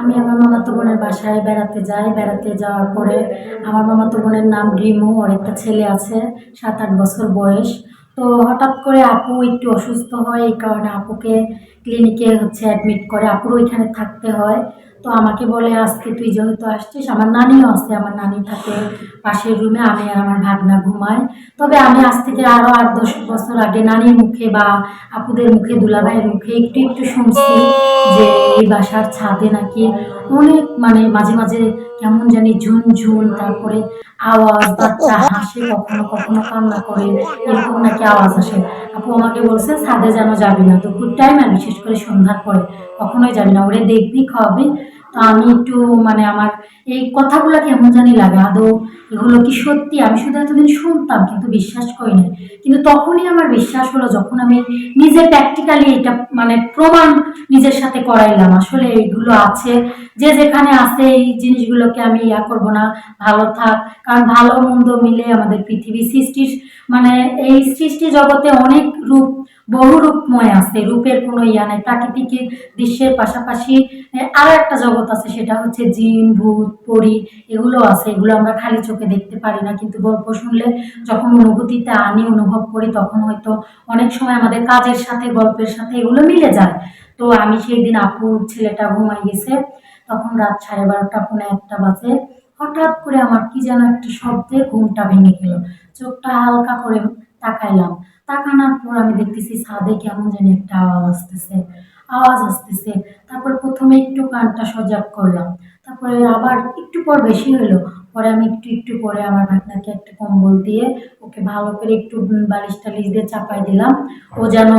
আমি আমার মামাতো বোনের বাসায় বেড়াতে যাই। বেড়াতে যাওয়ার পরে আমার মামাতো বোনের নাম রিমু, ওর একটা ছেলে আছে সাত আট বছর বয়স। তো হঠাৎ করে আপু একটু অসুস্থ হয়, এই কারণে আপুকে ক্লিনিকে হচ্ছে অ্যাডমিট করে। আপুরও এখানে থাকতে হয়। তো আমাকে বলে, আজকে তুই যেহেতু আসছিস, আমার নানিও আছে আমার নানি থাকে পাশের রুমে, আমি আর আমার ভাগনা ঘুমাই তবে আমি আজ থেকে আরও আট দশ বছর আগে নানির মুখে বা আপুদের মুখে, দুলাভাইয়ের মুখে একটু একটু শুনছি যে এই বাসার ছাদে নাকি অনেক মানে মাঝে মাঝে কেমন জানি ঝুনঝুন, তারপরে আওয়াজ, বাচ্চা হাসে, কখনো কখনো কান্না করে, এরকম নাকি আওয়াজ আসে। আপু আমাকে বলছে, ছাদে যেন যাবি না। তো গুড টাইম আর বিশেষ করে সন্ধ্যার পরে। কখনোই যাবি না। ওরে দেখবি, খাওয়াবি। আমি একটু মানে আমার এই কথাগুলো কেমন জানি লাগে। আদৌ এগুলো কি সত্যি? আমি শুধু এতদিন শুনতাম, কিন্তু বিশ্বাস করি না কিন্তু তখনই আমার বিশ্বাস হলো, যখন আমি নিজে প্র্যাকটিক্যালি এটা মানে প্রমাণ নিজের সাথে করাইলাম, আসলে এগুলো আছে। যে যেখানে আছে এই জিনিসগুলোকে আমি ইয়া করব না, ভালো থাক। কারণ ভালো মন্দ মিলে আমাদের পৃথিবী সৃষ্টির মানে এই সৃষ্টি জগতে অনেক রূপ, বহু রূপময় আছে। রূপের কোনো ইয়া নাই। প্রাকৃতিক দৃশ্যের পাশাপাশি আরও একটা জগৎ আছে, সেটা হচ্ছে জিন, ভূত, পরি, এগুলো আছে। এগুলো আমরা খালি চোখে দেখতে পারি না, কিন্তু গল্প শুনলে যখন অনুভূতিতে আনি, অনুভব করি, তখন হয়তো অনেক সময় আমাদের কাজের সাথে, গল্পের সাথে এগুলো মিলে যায়। তো আমি সেই দিন আপুর ছেলেটা ঘুমাই গেছে। তখন রাত সাড়ে বারোটা, পৌনে একটা বাজে। হঠাৎ করে আমার কি যেন একটা শব্দে ঘুমটা ভেঙে গেল। চোখটা হালকা করে তাকাইলাম। তাকানোর পর আমি দেখতেছি ছাদে কেমন যেন একটা আওয়াজ আসতেছে। আওয়াজ আসতেছে। তারপর প্রথমে একটু কানটা সজাগ করলাম। তারপরে আবার একটু পর বেশি হলো পরে আমি একটু একটু করে আমার ভাগনাকে একটা কম্বল দিয়ে ওকে ভালো করে একটু বালিশ টালিশ দিয়ে চাপাই দিলাম। ও যেন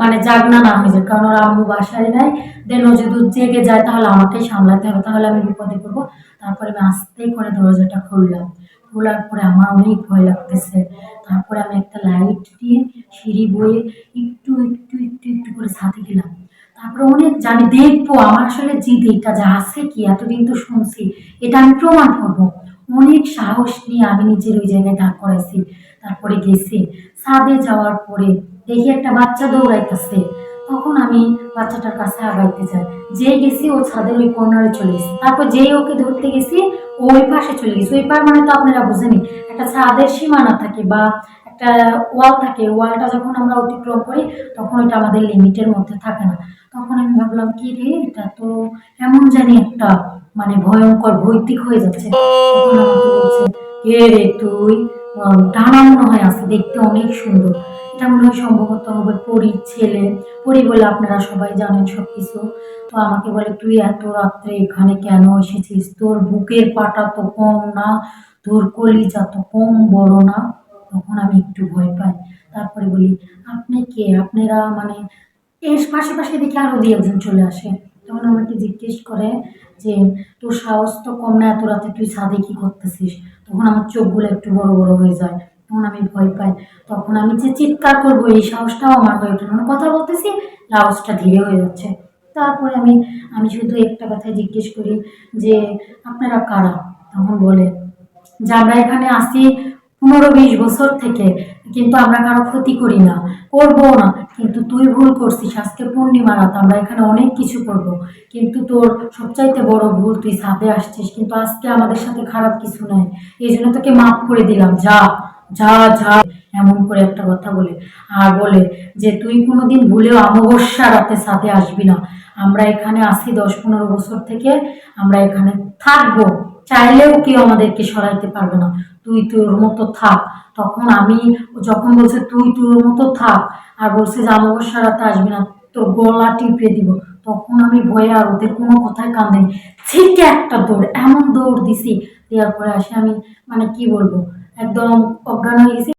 মানে জাগনা না হয়ে যায়, কারণ ওর আম্মু বাসায় নাই। দেন ও যদি জেগে যায় তাহলে আমাকেই সামলাতে হবে, তাহলে আমি বিপদে পড়ব। তারপরে আমি আস্তে করে দরজাটা খুললাম। খোলার পরে আমার অনেক ভয় লাগতেছে। তারপরে আমি একটা লাইট দিয়ে সিঁড়ি বয়ে একটু একটু একটু একটু করে ছাদে গেলাম। তারপরে অনেক জানি, দেখব আমার আসলে জিদ এটা যা আছে কি? এতদিন তো শুনছি। এটা আমি প্রমাণ করব। অনেক সাহস নিয়ে আমি নিজের ওই জায়গায় দাঁড় করাইছি, তারপরে গেছি। ছাদে যাওয়ার পরে দেখি একটা বাচ্চা দৌড়াইতেছে। তখন আমি বাচ্চাটার কাছে আগাইতে যাই যেই গেছি, ও ছাদের ওই কর্নারে চলে গেছি। তারপর যেই ওকে ধরতে গেছি ওই পাশে চলে গেছে। ওই পার মানে তো আপনারা বুঝেনি একটা ছাদের সীমানা থাকে বা একটা ওয়াল থাকে। ওয়ালটা যখন আমরা অতিক্রম করি, তখন ওইটা আমাদের লিমিটের মধ্যে থাকে না। তখন আমি ভাবলাম, কি রে, এটা তো এমন জানি একটা মানে ভয়ঙ্কর ভৌতিক হয়ে যাচ্ছে। কে রে তুই? ডানা মনে হয় আছে, দেখতে অনেক সুন্দর। এটা মনে হয় সম্ভবত হবে পরীর ছেলে। পরি বলে আপনারা সবাই জানেন সব কিছু তো আমাকে বলে, তুই এত রাত্রে এখানে কেন এসেছিস? তোর বুকের পাটা তো কম না, তোর কলিজা তো কম বড় না। তখন আমি একটু ভয় পাই। তারপরে বলি, আপনি কে? আপনারা মানে এর পাশাপাশি দেখি আরও দুই একজন চলে আসে। তখন আমাকে জিজ্ঞেস করে যে তোর সাহস তো কম না, এত রাতে তুই ছাদে কি করতেছিস? তখন আমার চোখগুলো একটু বড় বড় হয়ে যায়। তখন আমি ভয় পাই। তখন আমি যে চিৎকার করব, এই সাহসটাও আমার হয়ে ওঠে না। মানে কথা বলতেছি আওয়াজটা ধীরে হয়ে যাচ্ছে। তারপরে আমি আমি শুধু একটা কথাই জিজ্ঞেস করি যে, আপনারা কারা? তখন বলে, যে আমরা এখানে আসি পনেরো বিশ বছর থেকে, কিন্তু আমরা কারও ক্ষতি করি না। করব না, কিন্তু তুই ভুল করছিস। আজকে পূর্ণিমা রাত, আমরা এখানে অনেক কিছু করব। কিন্তু তোর সবচাইতে বড় ভুল তুই ছাদে আসছিস, কিন্তু আজকে আমাদের সাথে খারাপ কিছু নাই। এই জন্য তোকে মাফ করে দিলাম। যা যা যা, এমন করে একটা কথা বলে। আর বলে যে, তুই কোনোদিন ভুলেও অমাবস্যা রাতে সাথে আসবি না। আমরা এখানে আসি দশ পনেরো বছর থেকে, আমরা এখানে থাকব। চাইলেও কেউ আমাদেরকে সরাইতে পারবে না। তুই তোর মতো থাক। তখন আমি যখন বলছে তুই তোর মতো থাক আর বলছে যে অমাবস্যা রাতে আসবি না, তোর গলা টিপে দিব। তখন আমি ভয়ে আর ওদের কোনো কথায় কান দিই ছিটে একটা দৌড়, এমন দৌড় দিছি। দেওয়ার পরে আসে আমি মানে কি বলব, একদম অজ্ঞান হয়ে গেছি।